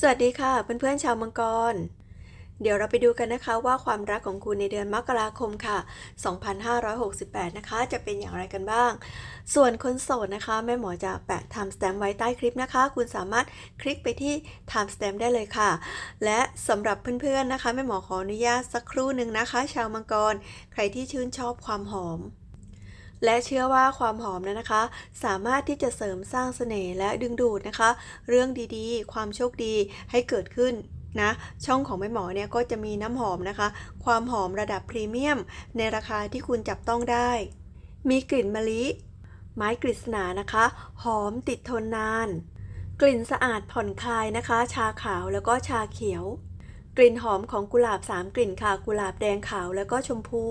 สวัสดีค่ะเพื่อนๆชาวมังกร เดี๋ยวเราไปดูกันนะคะว่าความรักของคุณในเดือนมกราคมค่ะ 2568 นะคะ จะเป็นอย่างไรกันบ้าง ส่วนคนโสดนะคะแม่หมอจะแปะ time stamp ไว้ใต้คลิปนะคะ คุณสามารถคลิกไปที่ time stamp ได้เลยค่ะ และสำหรับเพื่อนๆนะคะแม่หมอขออนุญาตสักครู่หนึ่งนะคะ ชาวมังกร ใครที่ชื่นชอบความหอม และเชื่อว่าความหอมนั้นนะคะ สามารถที่จะเสริมสร้างเสน่ห์และดึงดูดนะคะ เรื่องดีๆ ความโชคดีให้เกิดขึ้นนะช่องของแม่หมอเนี่ยก็จะมีน้ำหอมนะคะ ความหอมระดับพรีเมียม ในราคาที่คุณจับต้องได้ มีกลิ่นมะลิ ไม้กฤษณานะคะ หอมติดทนนาน กลิ่นสะอาดผ่อนคลายนะคะ ชาขาวแล้วก็ชาเขียว กลิ่นหอมของกุหลาบ 3 กลิ่นค่ะ กุหลาบแดงขาวแล้วก็ชมพู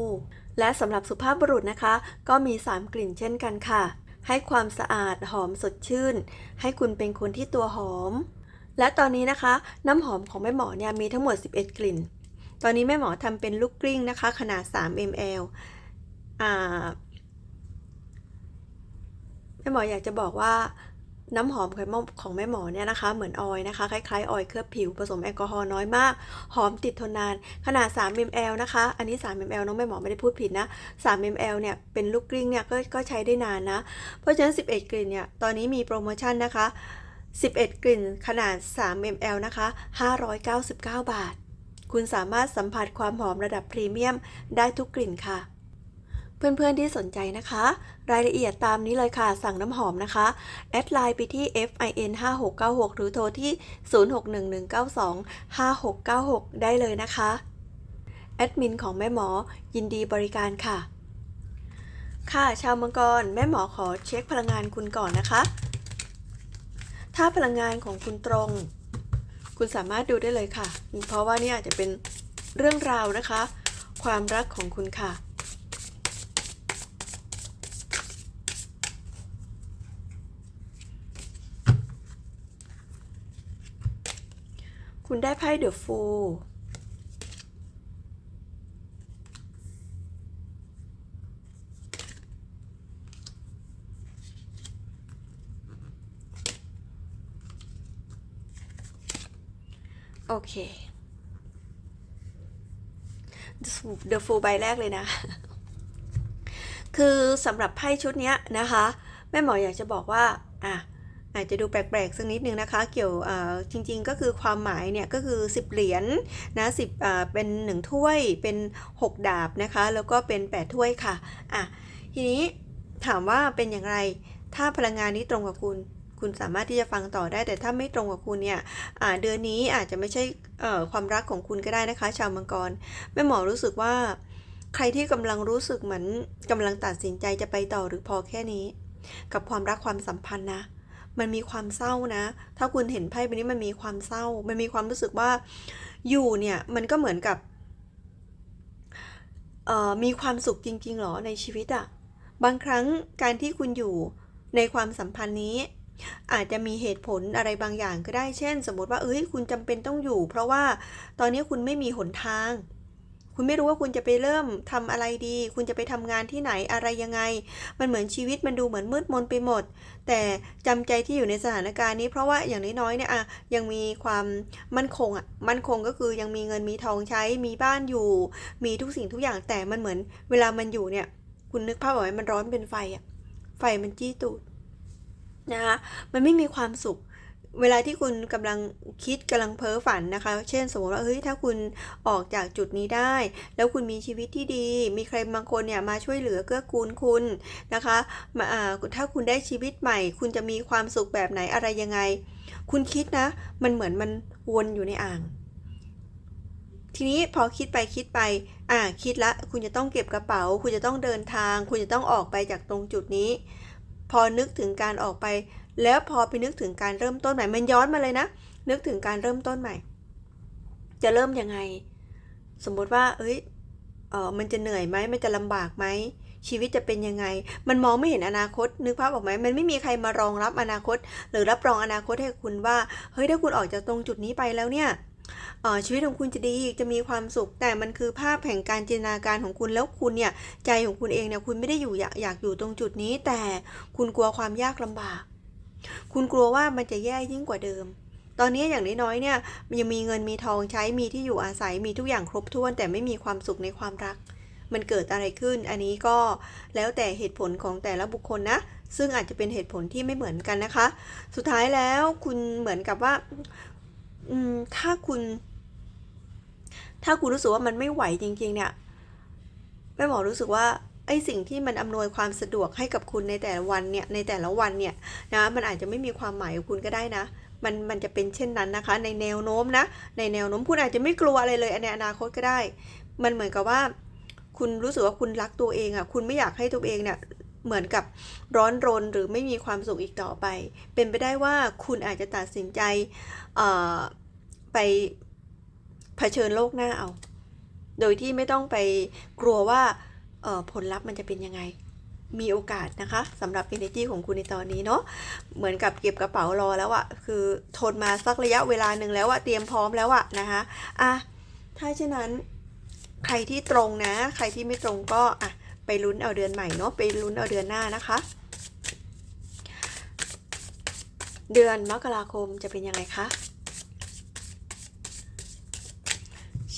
และสำหรับสุภาพบุรุษนะคะ ก็มี 3 กลิ่นเช่นกันค่ะ ให้ความสะอาดหอมสดชื่น ให้คุณเป็นคนที่ตัวหอม และตอนนี้นะคะ น้ำหอมของแม่หมอเนี่ยมีทั้งหมด 11 กลิ่น ตอนนี้แม่หมอทำเป็นลูกกลิ้งนะคะ ขนาด 3 ml อ่าแม่หมออยากจะบอกว่า น้ำหอมของแม่ของแม่หมอเนี่ยนะคะ เหมือนออยนะคะ คล้ายๆออยเคลือบผิวผสมแอลกอฮอล์น้อยมาก หอมติดทนนาน ขนาด 3 ml นะคะ อันนี้ 3 ml น้องแม่หมอไม่ได้พูดผิดนะ 3 ml เนี่ย เป็นลูกกลิ้งเนี่ยก็ก็ใช้ได้นานนะ เพราะฉะนั้น 11 กลิ่นเนี่ย ตอนนี้มีโปรโมชั่นนะคะ 11 กลิ่นขนาด 3 ml นะคะ 599 บาท คุณสามารถสัมผัสความหอมระดับพรีเมียมได้ทุกกลิ่นค่ะ เพื่อนๆที่สนใจนะคะ รายละเอียดตามนี้เลยค่ะ สั่งน้ำหอมนะคะ แอดไลน์ไปที่ fin 5696 หรือโทรที่ 0611925696 ได้เลยนะคะ แอดมินของแม่หมอยินดีบริการค่ะ ค่ะชาวมังกร แม่หมอขอเช็คพลังงานคุณก่อนนะคะ ถ้าพลังงานของคุณตรง คุณสามารถดูได้เลยค่ะ เพราะว่านี่อาจจะเป็นเรื่องราวนะคะ ความรักของคุณค่ะ คุณได้ไพ่เดอะฟูลโอเคเดอะฟูลใบแรกเลยนะ คือสำหรับไพ่ชุดนี้นะคะ แม่หมออยากจะบอกว่า อะ อาจจะดูแปลกๆสักนิดนึงนะคะ เกี่ยวจริงๆก็คือความหมายเนี่ยก็คือ 10 เหรียญนะ10อ่าเป็น 1 ถ้วยเป็น 6 ดาบนะคะ แล้วก็เป็น 8 ถ้วยค่ะอะทีนี้ถามว่าเป็นอย่างไรถ้าพลังงานนี้ตรงกับคุณ คุณสามารถที่จะฟังต่อได้ แต่ถ้าไม่ตรงกับคุณเนี่ยเดือนนี้อาจจะไม่ใช่ความรักของคุณก็ได้นะคะ ชาวมังกรแม่หมอรู้สึกว่า ใครที่กำลังรู้สึกเหมือนกำลังตัดสินใจจะไปต่อหรือพอแค่นี้ กับความรักความสัมพันธ์นะ มันมีความเศร้านะ ถ้าคุณเห็นไพ่ใบนี้มันมีความเศร้า มันมีความรู้สึกว่าอยู่เนี่ยมันก็เหมือนกับมีความสุขจริงๆหรอในชีวิตอะบางครั้งการที่คุณอยู่ในความสัมพันธ์นี้ อาจจะมีเหตุผลอะไรบางอย่างก็ได้เช่น สมมติว่าเอ้ยคุณจำเป็นต้องอยู่ เพราะว่าตอนนี้คุณไม่มีหนทาง คุณไม่รู้ว่าคุณจะไปเริ่มทำอะไรดี คุณจะไปทำงานที่ไหนอะไรยังไง มันเหมือนชีวิตมันดูเหมือนมืดมนไปหมด แต่จำใจที่อยู่ในสถานการณ์นี้ เพราะว่าอย่างน้อยๆเนี่ยอะยังมีความมั่นคงอะมั่นคงก็คือยังมีเงินมีทองใช้มีบ้านอยู่ มีทุกสิ่งทุกอย่างแต่มันเหมือน เวลามันอยู่เนี่ย คุณนึกภาพออกไหมมันร้อนเป็นไฟอะไฟมันจี้ตูดนะคะมันไม่มีความสุข เวลาที่คุณกำลังคิดกำลังเพ้อฝันนะคะ เช่น สมมติว่าเฮ้ยถ้าคุณออกจากจุดนี้ได้ แล้วคุณมีชีวิตที่ดี มีใครบางคนเนี่ยมาช่วยเหลือเกื้อกูลคุณนะคะมาถ้าคุณได้ชีวิตใหม่ คุณจะมีความสุขแบบไหนอะไรยังไง คุณคิดนะ มันเหมือนมันวนอยู่ในอ่าง ทีนี้พอคิดไปคิดไป อ่าคิดละ คุณจะต้องเก็บกระเป๋า คุณจะต้องเดินทาง คุณจะต้องออกไปจากตรงจุดนี้ พอนึกถึงการออกไป แล้วพอไปนึกถึงการเริ่มต้นใหม่ มันย้อนมาเลยนะ นึกถึงการเริ่มต้นใหม่ จะเริ่มยังไง สมมติว่า เอ้ยเออมันจะเหนื่อยไหมมันจะลำบากไหม ชีวิตจะเป็นยังไง มันมองไม่เห็นอนาคต นึกภาพออกไหมมันไม่มีใครมารองรับอนาคต หรือรับรองอนาคตให้คุณว่า เฮ้ย ถ้าคุณออกจากตรงจุดนี้ไปแล้วเนี่ยชีวิตของคุณจะดีจะมีความสุข แต่มันคือภาพแห่งการจินตนาการของคุณแล้วคุณเนี่ย ใจของคุณเองเนี่ยคุณไม่ได้อยู่อยากอยากอยู่ตรงจุดนี้ แต่คุณกลัวความยากลำบาก คุณกลัวว่ามันจะแย่ยิ่งกว่าเดิม ตอนนี้อย่างน้อยๆเนี่ยยังมีเงินมีทองใช้มีที่อยู่อาศัยมีทุกอย่างครบถ้วน แต่ไม่มีความสุขในความรัก มันเกิดอะไรขึ้น อันนี้ก็แล้วแต่เหตุผลของแต่ละบุคคลนะ ซึ่งอาจจะเป็นเหตุผลที่ไม่เหมือนกันนะคะ สุดท้ายแล้วคุณเหมือนกับว่าถ้าคุณ ถ้าคุณรู้สึกว่ามันไม่ไหวจริง ๆ เนี่ยแม่หมอรู้สึกว่า ไอสิ่งที่มันอำนวยความสะดวกให้กับคุณในแต่ละวันเนี่ยในแต่ละวันเนี่ยนะมันอาจจะไม่มีความหมายกับคุณก็ได้นะมันมันจะเป็นเช่นนั้นนะคะ ในแนวโน้มนะในแนวโน้มคุณอาจจะไม่กลัวอะไรเลยในอนาคตก็ได้ มันเหมือนกับว่า คุณรู้สึกว่าคุณรักตัวเองอะคุณไม่อยากให้ตัวเองเนี่ยเหมือนกับร้อนรนหรือไม่มีความสุขอีกต่อไป เป็นไปได้ว่าคุณอาจจะตัดสินใจไปเผชิญโลกหน้าเอา โดยที่ไม่ต้องไปกลัวว่า ผลลัพธ์มันจะเป็นยังไง มีโอกาสนะคะสำหรับ energy ของคุณในตอนนี้เนาะเหมือนกับเก็บกระเป๋ารอแล้วอะคือทนมาสักระยะเวลาหนึ่งแล้วอะเตรียมพร้อมแล้วอะนะคะอะถ้าเช่นนั้น ใครที่ตรงนะ ใครที่ไม่ตรงก็อะไปลุ้นเอาเดือนใหม่เนาะไปลุ้นเอาเดือนหน้านะคะ เดือนมกราคมจะเป็นยังไงคะ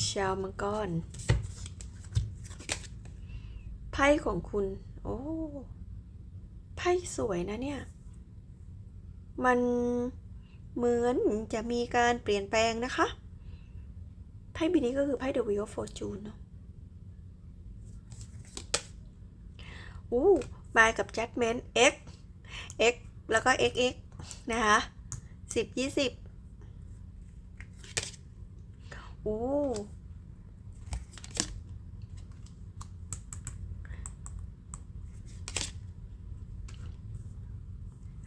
ชาวมังกร ไพ่ของคุณ โอ้ ไพ่สวยนะเนี่ย มันเหมือนจะมีการเปลี่ยนแปลงนะคะ ไพ่ใบนี้ก็คือไพ่ The Wheel of Fortune เนอะอู้มากับ Judgment X X แล้วก็ XX นะคะสิบยี่สิบอู้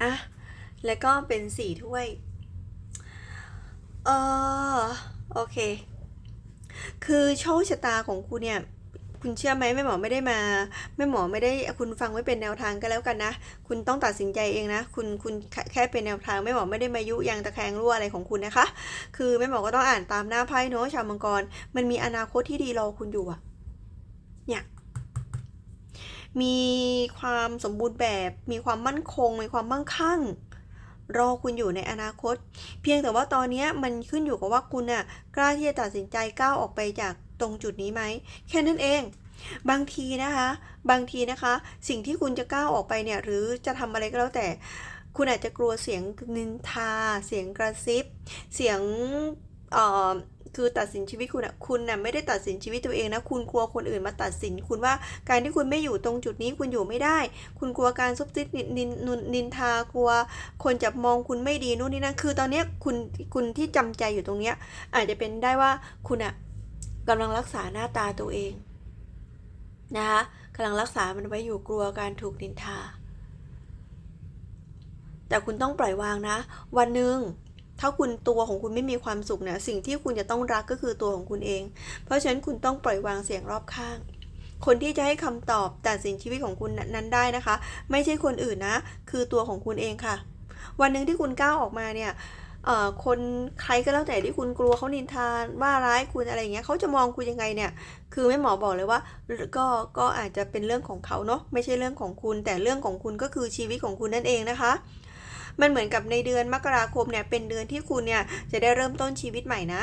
อะ แล้วก็เป็นสี่ถ้วย เออโอเค คือโชคชะตาของคุณเนี่ยคุณเชื่อไหมแม่หมอไม่ได้มาแม่หมอไม่ได้คุณฟังไว้เป็นแนวทางก็แล้วกันนะ คุณต้องตัดสินใจเองนะ คุณคุณแค่เป็นแนวทางแม่หมอไม่ได้มายุยางตะแคงรั่วอะไรของคุณนะคะ คือแม่หมอก็ต้องอ่านตามหน้าไพ่เนาะชาวมังกร มันมีอนาคตที่ดีรอคุณอยู่อะเนี่ย มีความสมบูรณ์แบบ มีความมั่นคง มีความมั่งคั่ง รอคุณอยู่ในอนาคต เพียงแต่ว่าตอนนี้มันขึ้นอยู่กับว่าคุณน่ะกล้าที่จะตัดสินใจก้าวออกไปจากตรงจุดนี้ไหม แค่นั้นเอง บางทีนะคะ บางทีนะคะ สิ่งที่คุณจะก้าวออกไปเนี่ยหรือจะทำอะไรก็แล้วแต่ คุณอาจจะกลัวเสียงนินทา เสียงกระซิบ เสียงเอ่อ คือตัดสินชีวิตคุณอะคุณน่ะไม่ได้ตัดสินชีวิตตัวเองนะ คุณกลัวคนอื่นมาตัดสิน คุณว่าการที่คุณไม่อยู่ตรงจุดนี้คุณอยู่ไม่ได้ คุณกลัวการซุบซิบนินนินนินทากลัว คนจะมองคุณไม่ดีนู่นนี่นั่นคือตอนเนี้ยคุณคุณที่จำใจอยู่ตรงเนี้ยอาจจะเป็นได้ว่าคุณอะกำลังรักษาหน้าตาตัวเองนะคะกำลังรักษามันไว้อยู่กลัวการถูกนินทา แต่คุณต้องปล่อยวางนะ วันหนึ่ง ถ้าคุณตัวของคุณไม่มีความสุขเนี่ยสิ่งที่คุณจะต้องรักก็คือตัวของคุณเอง เพราะฉะนั้นคุณต้องปล่อยวางเสียงรอบข้าง คนที่จะให้คำตอบตัดสินชีวิตของคุณนั้นได้นะคะ ไม่ใช่คนอื่นนะ คือตัวของคุณเองค่ะ วันหนึ่งที่คุณก้าวออกมาเนี่ยเอ่อคนใครก็แล้วแต่ที่คุณกลัวเขานินทานว่าร้ายคุณอะไรเงี้ยเขาจะมองคุณยังไงเนี่ย คือแม่หมอบอกเลยว่าก็ก็อาจจะเป็นเรื่องของเขาเนาะไม่ใช่เรื่องของคุณ แต่เรื่องของคุณก็คือชีวิตของคุณนั่นเองนะคะ มันเหมือนกับในเดือนมกราคมเนี่ยเป็นเดือนที่คุณเนี่ยจะได้เริ่มต้นชีวิตใหม่นะ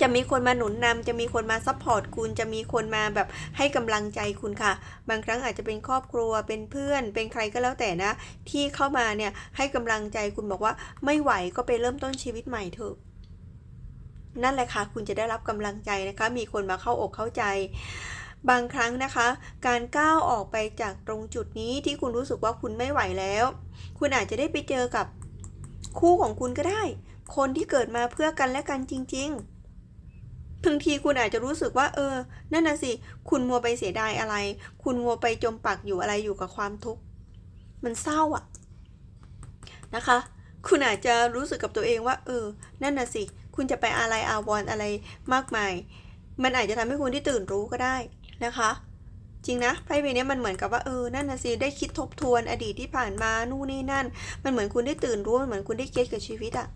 จะมีคนมาหนุนนำจะมีคนมาซัพพอร์ตคุณ จะมีคนมาแบบให้กำลังใจคุณค่ะ บางครั้งอาจจะเป็นครอบครัว เป็นเพื่อน เป็นใครก็แล้วแต่นะ ที่เข้ามาเนี่ยให้กำลังใจคุณบอกว่าไม่ไหวก็ไปเริ่มต้นชีวิตใหม่เถอะ นั่นแหละค่ะ คุณจะได้รับกำลังใจนะคะ มีคนมาเข้าอกเข้าใจ บางครั้งนะคะ การก้าวออกไปจากตรงจุดนี้ที่คุณรู้สึกว่าคุณไม่ไหวแล้ว คุณอาจจะได้ไปเจอกับคู่ของคุณก็ได้ คนที่เกิดมาเพื่อกันและกันจริงๆบางทีคุณอาจจะรู้สึกว่า เออ นั่นน่ะสิ คุณมัวไปเสียดายอะไร คุณมัวไปจมปักอยู่อะไรอยู่กับความทุกข์ มันเศร้าอะนะคะ คุณอาจจะรู้สึกกับตัวเองว่า เออ นั่นน่ะสิ คุณจะไปอะไรอาวรณ์อะไรมากมาย มันอาจจะทำให้คุณที่ตื่นรู้ก็ได้ นะคะ จริงนะไพ่ใบนี้มันเหมือนกับว่าเออนั่นนะสิได้คิดทบทวนอดีตที่ผ่านมานู่นนี่นั่น มันเหมือนคุณได้ตื่นรู้มันเหมือนคุณได้เก็ตกับชีวิตอะ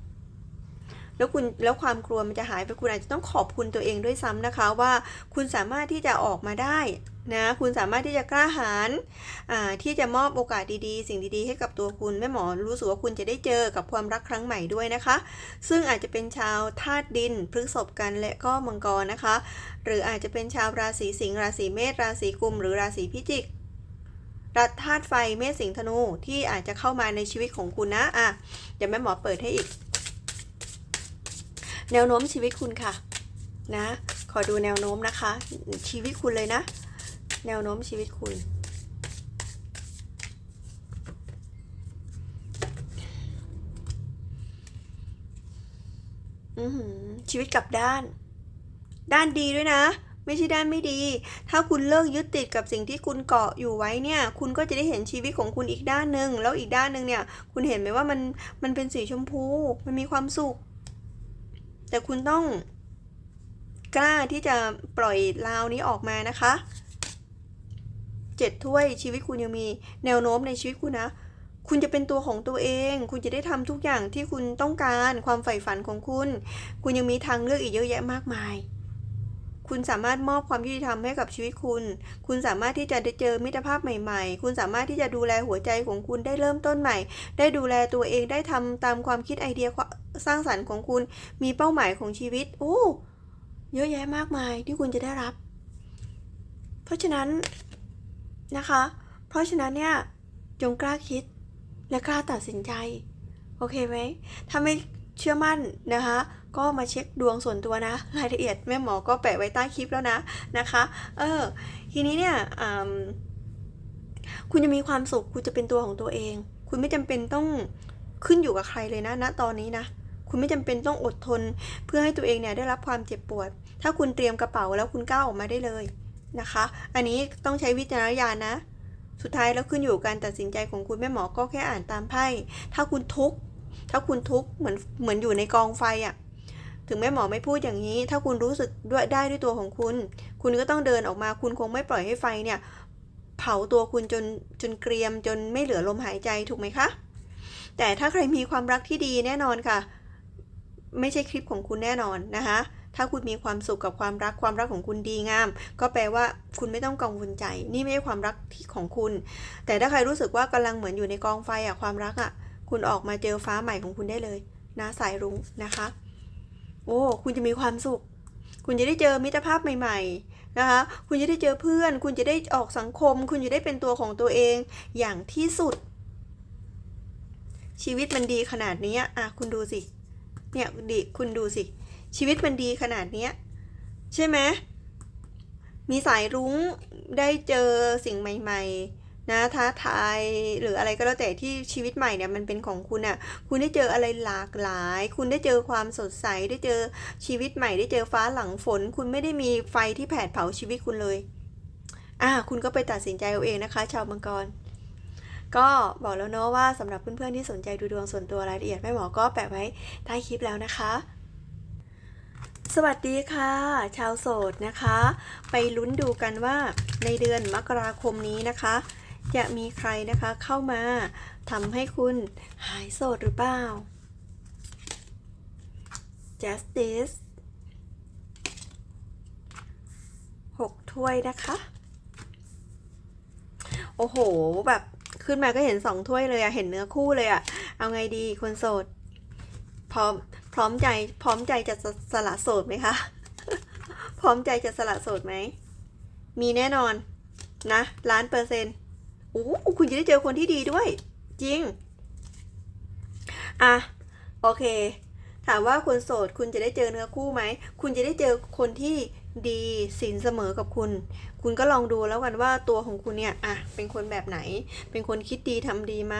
แล้วคุณแล้วความกลัวมันจะหายไปคุณอาจจะต้องขอบคุณตัวเองด้วยซ้ำนะคะ ว่าคุณสามารถที่จะออกมาได้ นะคุณสามารถที่จะกล้าหาญที่จะมอบโอกาสดีๆ สิ่งดีๆ ให้กับตัวคุณแม่หมอรู้สึกว่าคุณจะได้เจอกับความรักครั้งใหม่ด้วยนะคะ ซึ่งอาจจะเป็นชาวธาตุดินพฤกษภกันและก็มังกรนะคะ หรืออาจจะเป็นชาวราศีสิงห์ราศีเมษราศีกุม หรือราศีพิจิกรัฐธาตุไฟเมษสิงห์ธนูที่อาจจะเข้ามาในชีวิตของคุณนะอะเดี๋ยวแม่หมอเปิดให้อีก แนวโน้มชีวิตคุณค่ะนะ ขอดูแนวโน้มนะคะ ชีวิตคุณเลยนะ แนวโน้มชีวิตคุณ อือหือชีวิตกลับด้าน ด้านดีด้วยนะ ไม่ใช่ด้านไม่ดี ถ้าคุณเลิกยึดติดกับสิ่งที่คุณเกาะอยู่ไว้เนี่ย คุณก็จะได้เห็นชีวิตของคุณอีกด้านหนึ่งแล้วอีกด้านหนึ่งเนี่ย คุณเห็นไหมว่ามันมันเป็นสีชมพู มันมีความสุข แต่คุณต้องกล้าที่จะปล่อยราวนี้ออกมานะคะ เจ็ดถ้วยชีวิตคุณยังมีแนวโน้มในชีวิตคุณนะ คุณจะเป็นตัวของตัวเอง คุณจะได้ทำทุกอย่างที่คุณต้องการความใฝ่ฝันของคุณ คุณยังมีทางเลือกอีกเยอะแยะมากมาย คุณสามารถมอบความยุติธรรมให้กับชีวิตคุณ คุณสามารถที่จะได้เจอมิตรภาพใหม่ ๆ คุณสามารถที่จะดูแลหัวใจของคุณได้เริ่มต้นใหม่ ได้ดูแลตัวเองได้ทำตามความคิดไอเดียสร้างสรรค์ของคุณ มีเป้าหมายของชีวิตโอ้เยอะแยะมากมายที่คุณจะได้รับ เพราะฉะนั้น นะคะ เพราะฉะนั้นเนี่ยจงกล้าคิดและกล้าตัดสินใจ โอเคไหม ถ้าไม่เชื่อมั่นนะคะ ก็มาเช็คดวงส่วนตัวนะ รายละเอียดแม่หมอก็แปะไว้ใต้คลิปแล้วนะนะคะ เออ ทีนี้เนี่ยคุณจะมีความสุข คุณจะเป็นตัวของตัวเอง คุณไม่จำเป็นต้องขึ้นอยู่กับใครเลยนะณตอนนี้นะ คุณไม่จำเป็นต้องอดทน เพื่อให้ตัวเองเนี่ยได้รับความเจ็บปวด ถ้าคุณเตรียมกระเป๋าแล้วคุณก้าวออกมาได้เลย นะคะ อันนี้ต้องใช้วิจารณญาณนะ สุดท้ายแล้วขึ้นอยู่กับการตัดสินใจของคุณแม่หมอก็แค่อ่านตามไพ่ ถ้าคุณทุกข์ ถ้าคุณทุกข์เหมือนเหมือนอยู่ในกองไฟอะ่ะ ถึงแม่หมอไม่พูดอย่างนี้ ถ้าคุณรู้สึกด้วยได้ด้วยตัวของคุณ คุณก็ต้องเดินออกมา คุณคงไม่ปล่อยให้ไฟเนี่ยเผาตัวคุณจนจนเกรียมจนไม่เหลือลมหายใจถูกไหมคะ แต่ถ้าใครมีความรักที่ดีแน่นอนค่ะ ไม่ใช่คลิปของคุณแน่นอนนะคะ ถ้าคุณมีความสุขกับความรักความรักของคุณดีงาม ก็แปลว่าคุณไม่ต้องกังวลใจ นี่ไม่ใช่ความรักที่ของคุณ แต่ถ้าใครรู้สึกว่ากำลังเหมือนอยู่ในกองไฟอะความรักอะคุณออกมาเจอฟ้าใหม่ของคุณได้เลยนะสายรุ้งนะคะ โอ้คุณจะมีความสุข คุณจะได้เจอมิตรภาพใหม่ ๆนะคะ คุณจะได้เจอเพื่อน คุณจะได้ออกสังคม คุณจะได้เป็นตัวของตัวเองอย่างที่สุด ชีวิตมันดีขนาดนี้อะคุณดูสิ เนี่ยดิคุณดูสิ ชีวิตมันดีขนาดเนี้ยใช่ไหมมีสายรุ้งได้เจอสิ่งใหม่ ๆ นะท้าทายหรืออะไรก็แล้วแต่ที่ชีวิตใหม่เนี่ยมันเป็นของคุณอะ่ะ คุณได้เจออะไรหลากหลาย คุณได้เจอความสดใสได้เจอชีวิตใหม่ ได้เจอฟ้าหลังฝน คุณไม่ได้มีไฟที่แผดเผาชีวิตคุณเลยอ่าคุณก็ไปตัดสินใจเอาเองนะคะ ชาวมังกรก็บอกแล้วเนาะว่าสำหรับเพื่อนๆที่สนใจดูดวงส่วนตัวรายละเอียดแม่หมอก็แปะไว้ใต้คลิปแล้วนะคะ สวัสดีค่ะ ชาวโสดนะคะ ไปลุ้นดูกันว่าในเดือนมกราคมนี้นะคะ จะมีใครนะคะเข้ามาทำให้คุณหายโสดหรือเปล่า justice หกถ้วยนะคะ โอ้โห แบบขึ้นมาก็เห็นสองถ้วยเลยอะเห็นเนื้อคู่เลยอะเอาไงดีคนโสด พร้อม พร้อมใจพร้อมใจจะสละโสดไหมคะ พร้อมใจจะสละโสดไหม มีแน่นอนนะล้านเปอร์เซ็นต์โอ้คุณจะได้เจอคนที่ดีด้วย จริง อะ โอเค ถามว่าคนโสดคุณจะได้เจอเนื้อคู่ไหม คุณจะได้เจอคนที่ดีสินเสมอกับคุณ คุณก็ลองดูแล้วกันว่าตัวของคุณเนี่ยอะเป็นคนแบบไหน เป็นคนคิดดีทำดีไหม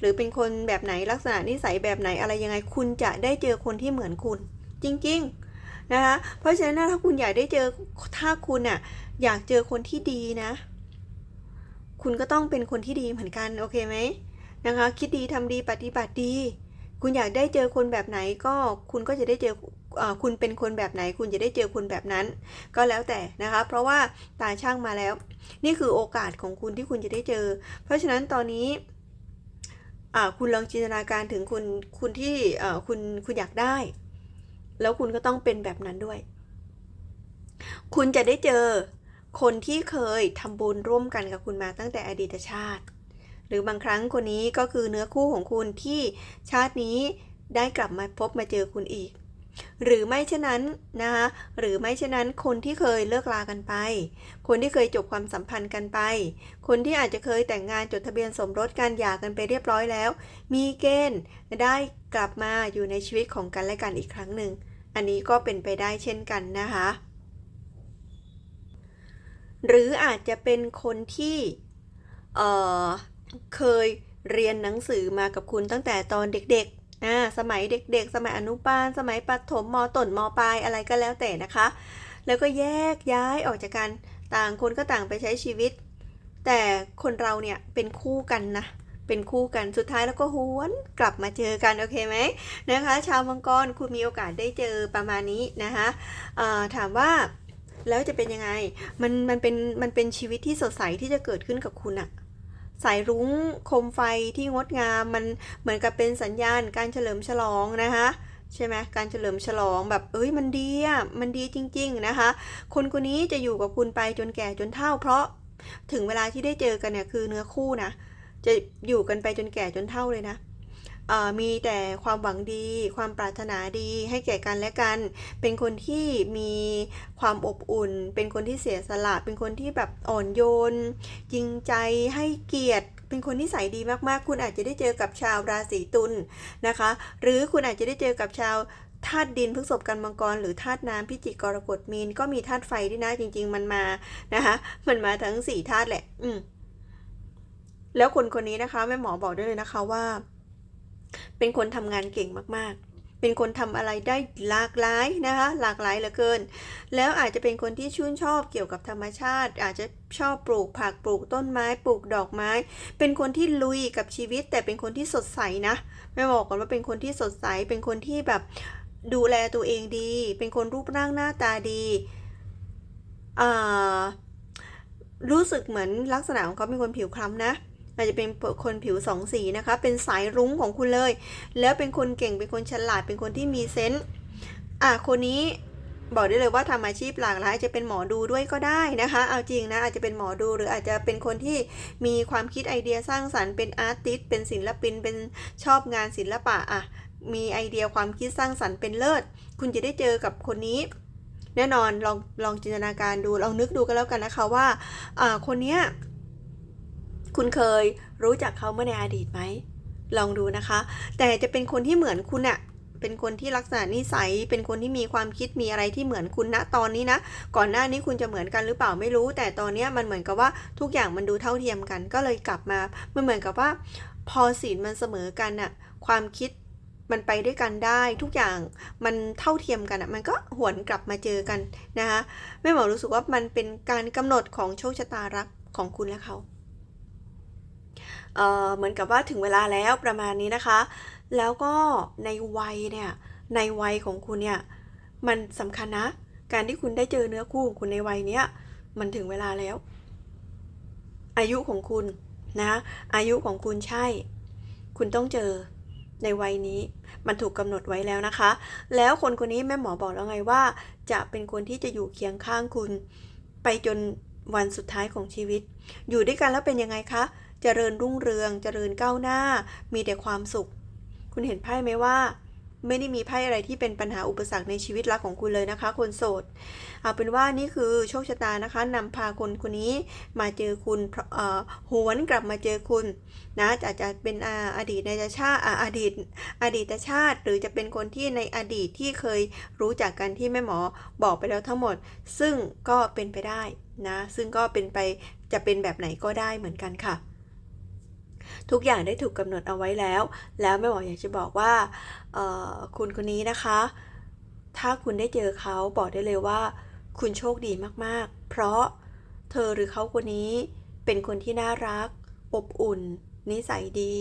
หรือเป็นคนแบบไหนลักษณะนิสัยแบบไหนอะไรยังไงคุณจะได้เจอคนที่เหมือนคุณ จริงๆนะคะเพราะฉะนั้นถ้าคุณอยากได้เจอถ้าคุณอะอยากเจอคนที่ดีนะ คุณก็ต้องเป็นคนที่ดีเหมือนกันโอเคไหมนะคะคิดดีทำดีปฏิบัติดี คุณอยากได้เจอคนแบบไหนก็คุณก็จะได้เจอ คุณเป็นคนแบบไหนคุณจะได้เจอคนแบบนั้น ก็แล้วแต่นะคะ เพราะว่าตาช่างมาแล้ว นี่คือโอกาสของคุณที่คุณจะได้เจอ เพราะฉะนั้นตอนนี้คุณลองจินตนาการถึงคุณคุณที่คุณคุณอยากได้ แล้วคุณก็ต้องเป็นแบบนั้นด้วย คุณจะได้เจอคนที่เคยทำบุญร่วมกันกับคุณมาตั้งแต่อดีตชาติ หรือบางครั้งคนนี้ก็คือเนื้อคู่ของคุณที่ชาตินี้ได้กลับมาพบมาเจอคุณอีก หรือไม่เช่นนั้นนะคะหรือไม่เช่นนั้นคนที่เคยเลิกลากันไป คนที่เคยจบความสัมพันธ์กันไป คนที่อาจจะเคยแต่งงานจดทะเบียนสมรสกันหย่ากันไปเรียบร้อยแล้ว มีเกณฑ์ได้กลับมาอยู่ในชีวิตของกันและกันอีกครั้งหนึ่ง อันนี้ก็เป็นไปได้เช่นกันนะคะหรืออาจจะเป็นคนที่เเคยเรียนหนังสือมากับคุณตั้งแต่ตอนเด็กๆ อ่าสมัยเด็กๆ สมัยอนุบาล สมัยประถมมต้นมปลายอะไรก็แล้วแต่นะคะ แล้วก็แยกย้ายออกจากกันต่างคนก็ต่างไปใช้ชีวิต แต่คนเราเนี่ยเป็นคู่กันนะเป็นคู่กันสุดท้ายแล้วก็หวนกลับมาเจอกันโอเคไหมนะคะ ชาวมังกรคุณมีโอกาสได้เจอประมาณนี้นะคะถามว่าแล้วจะเป็นยังไงมันมันเป็นมันเป็นชีวิตที่สดใสที่จะเกิดขึ้นกับคุณอะ สายรุ้งโคมไฟที่งดงามมันเหมือนกับเป็นสัญญาณการเฉลิมฉลองนะคะใช่ไหมการเฉลิมฉลองแบบเอ้ยมันดีอะมันดีจริง ๆนะคะ คนคนนี้จะอยู่กับคุณไปจนแก่จนเฒ่า เพราะถึงเวลาที่ได้เจอกันเนี่ยคือเนื้อคู่นะจะอยู่กันไปจนแก่จนเฒ่าเลยนะ มีแต่ความหวังดี ความปรารถนาดีให้แก่กันและกัน เป็นคนที่มีความอบอุ่น เป็นคนที่เสียสละ เป็นคนที่แบบอ่อนโยน จริงใจให้เกียรติเป็นคนที่ใส่ดีมากๆ คุณอาจจะได้เจอกับชาวราศีตุลนะคะ หรือคุณอาจจะได้เจอกับชาวธาตุดินพฤษภกันมังกรหรือธาตุน้ำพิจิกกรกฎมีน ก็มีธาตุไฟด้วยนะจริง ๆ มันมานะคะ มันมาทั้งสี่ธาตุแหละ อืมแล้วคนคนนี้นะคะแม่หมอบอกได้เลยนะคะว่า เป็นคนทำงานเก่งมากๆ เป็นคนทำอะไรได้หลากหลายนะคะ หลากหลายเหลือเกิน แล้วอาจจะเป็นคนที่ชื่นชอบเกี่ยวกับธรรมชาติ อาจจะชอบปลูกผักปลูกต้นไม้ปลูกดอกไม้ เป็นคนที่ลุยกับชีวิต แต่เป็นคนที่สดใสนะแม่บอกก่อนว่าเป็นคนที่สดใส เป็นคนที่แบบดูแลตัวเองดี เป็นคนรูปร่างหน้าตาดีอ่ารู้สึกเหมือนลักษณะของเขาเป็นคนผิวคล้ำนะ อาจจะเป็นคนผิวสองสีนะคะ เป็นสายรุ้งของคุณเลย แล้วเป็นคนเก่ง เป็นคนฉลาด เป็นคนที่มีเซนส์อะ คนนี้บอกได้เลยว่าทำอาชีพหลากหลายจจะเป็นหมอดูด้วยก็ได้นะคะ เอาจริงนะอาจจะเป็นหมอดูหรืออาจจะเป็นคนที่มีความคิดไอเดียสร้างสรรค์เป็นอาร์ติสต์เป็นศิลปิน เป็นชอบงานศิลปะอะมีไอเดียความคิดสร้างสรรค์เป็นเลิศ คุณจะได้เจอกับคนนี้ แน่นอนลองลองจินตนาการดูลองนึกดูกันแล้วกันนะคะว่าอ่าคนเนี้ย คุณเคยรู้จักเขาเมื่อในอดีตไหม ลองดูนะคะ แต่จะเป็นคนที่เหมือนคุณอะเป็นคนที่ลักษณะนิสัย เป็นคนที่มีความคิดมีอะไรที่เหมือนคุณณตอนนี้นะ ก่อนหน้านี้คุณจะเหมือนกันหรือเปล่าไม่รู้ แต่ตอนนี้มันเหมือนกับว่าทุกอย่างมันดูเท่าเทียมกัน ก็เลยกลับมา มันเหมือนกับว่า พอศีลมันเสมอกันอะความคิดมันไปด้วยกันได้ทุกอย่างมันเท่าเทียมกันอะมันก็หวนกลับมาเจอกันนะคะแม่หมอรู้สึกว่ามันเป็นการกำหนดของโชคชะตารักของคุณและเขา เเหมือนกับว่าถึงเวลาแล้วประมาณนี้นะคะ แล้วก็ในวัยเนี่ย ในวัยของคุณเนี่ย มันสำคัญนะ การที่คุณได้เจอเนื้อคู่ของคุณในวัยเนี้ย มันถึงเวลาแล้ว อายุของคุณนะ อายุของคุณใช่ คุณต้องเจอในวัยนี้มันถูกกำหนดไว้แล้วนะคะ แล้วคนคนนี้แม่หมอบอกแล้วไงว่า จะเป็นคนที่จะอยู่เคียงข้างคุณ ไปจนวันสุดท้ายของชีวิต อยู่ด้วยกันแล้วเป็นยังไงคะ เจริญรุ่งเรือง เจริญก้าวหน้า มีแต่ความสุข คุณเห็นไพ่ไหมว่า ไม่ได้มีไพ่อะไรที่เป็นปัญหาอุปสรรคในชีวิตรักของคุณเลยนะคะ คนโสด เอาเป็นว่านี่คือโชคชะตานะคะนำพาคนคนนี้มาเจอคุณหวนกลับมาเจอคุณนะอาจจะเป็นออดีตในชาติอดีต อดีตชาติ หรือจะเป็นคนที่ในอดีตที่เคยรู้จักกันที่แม่หมอบอกไปแล้วทั้งหมด ซึ่งก็เป็นไปได้นะ ซึ่งก็เป็นไปจะเป็นแบบไหนก็ได้เหมือนกันค่ะ ทุกอย่างได้ถูกกำหนดเอาไว้แล้ว แล้วแม่หมออยากจะบอกว่าคุณคนนี้นะคะ ถ้าคุณได้เจอเขาบอกได้เลยว่า คุณโชคดีมากๆ เพราะเธอหรือเขาคนนี้เป็นคนที่น่ารัก อบอุ่น นิสัยดี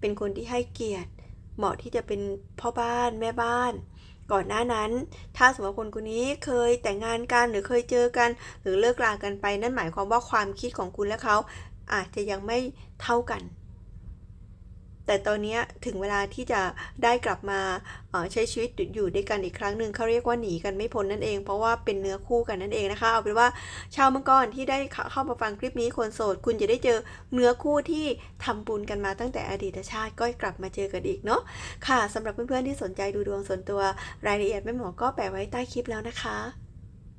เป็นคนที่ให้เกียรติ เหมาะที่จะเป็นพ่อบ้านแม่บ้านก่อนหน้านั้น ถ้าสมมติคนคนนี้เคยแต่งงานกันหรือเคยเจอกัน หรือเลิกลากันไปนั่นหมายความว่าความคิดของคุณและเขา อาจจะยังไม่เท่ากัน แต่ตอนนี้ถึงเวลาที่จะได้กลับมาใช้ชีวิตอยู่ด้วยกันอีกครั้งหนึ่งเขาเรียกว่าหนีกันไม่พ้นนั่นเอง เพราะว่าเป็นเนื้อคู่กันนั่นเองนะคะเอาเป็นว่าชาวมังกรที่ได้เข้ามาฟังคลิปนี้คนโสด คุณจะได้เจอเนื้อคู่ที่ทำบุญกันมาตั้งแต่อดีตชาติก็กลับมาเจอกันอีกเนาะค่ะสำหรับเพื่อนๆที่สนใจดูดวงส่วนตัวรายละเอียดแม่หมอก็แปะไว้ใต้คลิปแล้วนะคะ